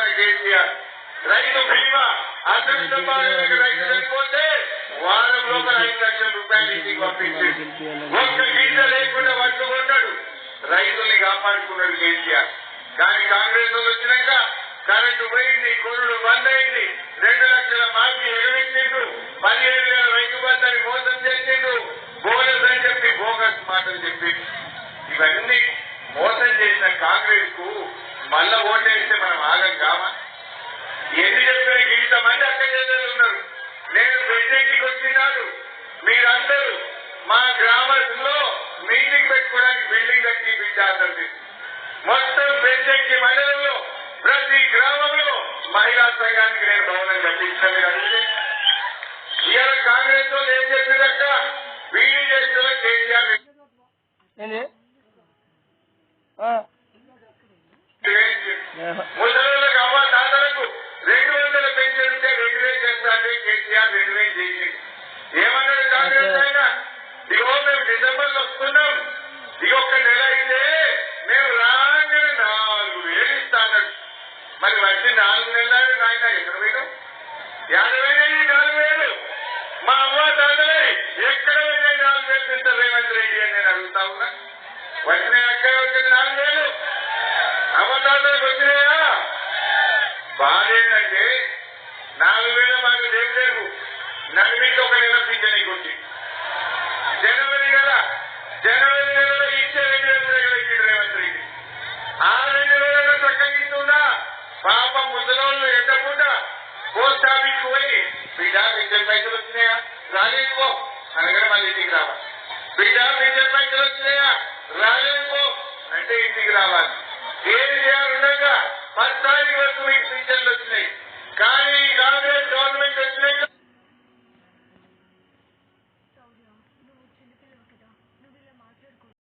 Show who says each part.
Speaker 1: మన కేసీఆర్ రైతు బీమా. అదృష్టం రైతు చనిపోతే వారం లోపల ఐదు లక్షల రూపాయలు ఇంటికి పంపించింది ఒక్క గీత లేకుండా పట్టుకున్నాడు రైతుల్ని కాపాడుకున్నాడు కేసీఆర్. కానీ కాంగ్రెస్ వాళ్ళు వచ్చినాక కరెంటు పోయింది కొనుడు బంద్ అయింది. రెండు లక్షల మాఫీ ఎగరెట్టిండు పదిహేడు వేల రైతు బంధాన్ని మోసం చేసిండు బోనస్ అని చెప్పి బోగస్ మాటలు చెప్పి. ఇవన్నీ మోసం చేసిన కాంగ్రెస్కు ఎన్ని చెప్పిన ఇంత మంది అక్కడ ఉన్నారు నేను బెడ్డెక్కి వచ్చినాడు మీరందరూ మా గ్రామంలో మీటింగ్ పెట్టుకోవడానికి బిల్డింగ్ కట్టి బిడ్డాలండి మొత్తం బెడ్డెక్కి మండలంలో ప్రతి గ్రామంలో మహిళా సంఘానికి నేను భవనం కట్టించాను. మీరు అడిగితే ఇవాళ కాంగ్రెస్ వాళ్ళు ఏం చెప్పినక్క వీళ్ళు చేస్తున్న కేసీఆర్
Speaker 2: ఏంది ఆ.
Speaker 1: ముసలిళ్ళకు అవ్వ తాతలకు రెండు వందల పెన్షన్ ఉంటే రెండు చేస్తాండి కేసీఆర్ రెండు వేలు చేసి ఏమన్నాడు కాంగ్రెస్ ఆయన ఇగో మేము డిసెంబర్లో వస్తున్నాం. ఇది ఒక్క నెల అయితే మేము రాగానే నాలుగు వేలు మరి వచ్చి నాలుగు నెలలు నాయన ఎక్కడ యాభై వేలు నాలుగు వేలు. మా అవ్వ తాతలే ఎక్కడ నాలుగు వేలు తింటారు రేవంత్ రెడ్డి అని నేను అడుగుతా ఉన్నా. వచ్చిన ఎక్కడ వచ్చిన నాలుగు వేలు. అవతారాలకు వచ్చినాయా? నాలుగు వేల మాకు ఏం లేవు. నడిమికి ఒక నెల పింఛనికి ఇచ్చి జనవరి నెల జనవరి నెలలో ఇచ్చే రెండు వేల రూపాయలు రేవంత్ రెడ్డి? ఆ రెండు వేలలో చక్కగిస్తుందా పాప ముసలోళ్ళు ఎండకుండా పోస్ట్ ఆఫీస్ పోయి బిడ్డ పింఛన్ పైసలు వచ్చినాయా? రాలేదు పో. అనగానే మళ్ళీ ఇంటికి రావాలి. బిడ్డ పింఛన్ పైసలు వచ్చినాయా? రాలేదు పో. అంటే ఇంటికి రావాలి. ఏది చేయాలి? ఉండగా పది వరకు మీకు పింఛన్లు వచ్చినాయి.